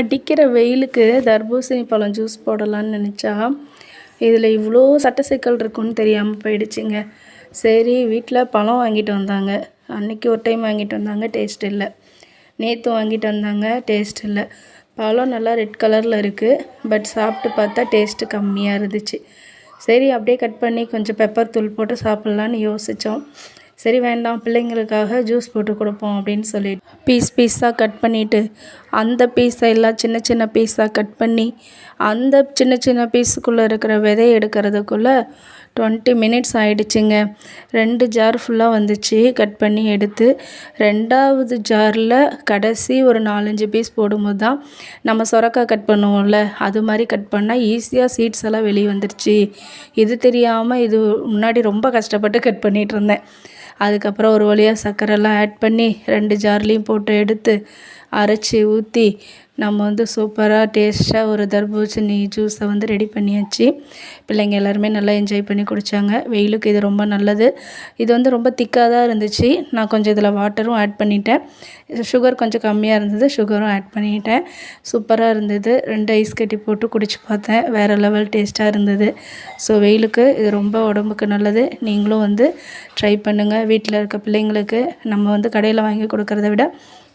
அடிக்கிற வெயிலுக்கு தர்பூசணி பழம் ஜூஸ் போடலான்னு நினச்சா இதில் இவ்வளோ சட்ட சிக்கல் இருக்குன்னு தெரியாமல் போயிடுச்சுங்க. சரி வீட்டில் பழம் வாங்கிட்டு வந்தாங்க. அன்றைக்கி ஒரு டைம் வாங்கிட்டு வந்தாங்க டேஸ்ட் இல்லை. நேற்று வாங்கிட்டு வந்தாங்க டேஸ்ட் இல்லை. பழம் நல்லா ரெட் கலரில் இருக்குது பட் சாப்பிட்டு பார்த்தா டேஸ்ட்டு கம்மியாக இருந்துச்சு. சரி அப்படியே கட் பண்ணி கொஞ்சம் பெப்பர் தூள் போட்டு சாப்பிட்லான்னு யோசித்தோம் சரி வேண்டாம் பிள்ளைங்களுக்காக ஜூஸ் போட்டு கொடுப்போம் அப்படின்னு சொல்லிட்டு பீஸ் பீஸாக கட் பண்ணிவிட்டு அந்த பீஸை எல்லாம் சின்ன சின்ன பீஸாக கட் பண்ணி அந்த சின்ன சின்ன பீஸுக்குள்ளே இருக்கிற விதைய எடுக்கிறதுக்குள்ளே டுவெண்ட்டி மினிட்ஸ் ஆகிடுச்சிங்க ரெண்டு ஜார் ஃபுல்லாக வந்துச்சு கட் பண்ணி எடுத்து. ரெண்டாவது ஜாரில் கடைசி ஒரு நாலஞ்சு பீஸ் போடும்போது தான் நம்ம சொரக்காய் கட் பண்ணுவோம்ல அது மாதிரி கட் பண்ணால் ஈஸியாக சீட்ஸ் எல்லாம் வெளியே வந்துடுச்சு இது தெரியாமல் இது முன்னாடி ரொம்ப கஷ்டப்பட்டு கட் பண்ணிகிட்டு இருந்தேன். அதுக்கப்புறம் ஒரு வழியாக சர்க்கரைலாம் ஆட் பண்ணி ரெண்டு ஜார்லேயும் போட்டு எடுத்து அரைச்சி ஊற்றி நம்ம வந்து சூப்பராக டேஸ்ட்டாக ஒரு தர்பூசணி ஜூஸை வந்து ரெடி பண்ணியாச்சு. பிள்ளைங்க எல்லாருமே நல்லா என்ஜாய் பண்ணி குடித்தாங்க வெயிலுக்கு இது ரொம்ப நல்லது. இது வந்து ரொம்ப திக்காக தான் இருந்துச்சு. நான் கொஞ்சம் இதில் வாட்டரும் ஆட் பண்ணிட்டேன். சுகர் கொஞ்சம் கம்மியாக இருந்தது. சுகரும் ஆட் பண்ணிட்டேன். சூப்பராக இருந்தது. ரெண்டு ஐஸ் கட்டி போட்டு குடிச்சு பார்த்தேன். வேறு லெவல் டேஸ்ட்டாக இருந்தது. ஸோ வெயிலுக்கு இது ரொம்ப உடம்புக்கு நல்லது. நீங்களும் வந்து ட்ரை பண்ணுங்கள் வீட்டில் இருக்க பிள்ளைங்களுக்கு நம்ம வந்து கடையில் வாங்கி கொடுக்குறத விட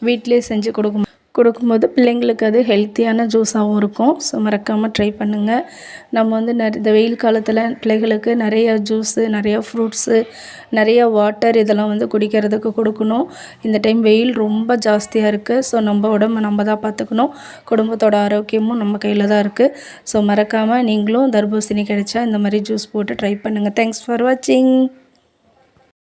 வீட்டிலே செஞ்சு கொடுக்கும் கொடுக்கும்போது பிள்ளைங்களுக்கு அது ஹெல்த்தியான ஜூஸாகவும் இருக்கும். ஸோ மறக்காமல் ட்ரை பண்ணுங்கள் நம்ம வந்து நிறைய இந்த வெயில் காலத்தில் பிள்ளைகளுக்கு நிறைய ஜூஸு நிறையா ஃப்ரூட்ஸு நிறைய வாட்டர் இதெல்லாம் வந்து குடிக்கிறதுக்கு கொடுக்கணும். இந்த டைம் வெயில் ரொம்ப ஜாஸ்தியாக இருக்குது ஸோ நம்ம உடம்பு நம்ம தான் பார்த்துக்கணும். குடும்பத்தோட ஆரோக்கியமும் நம்ம கையில் தான் இருக்குது ஸோ மறக்காமல் நீங்களும் தர்பூசணி கிடைச்சா இந்த மாதிரி ஜூஸ் போட்டு ட்ரை பண்ணுங்கள் தேங்க்ஸ் ஃபார் வாட்சிங்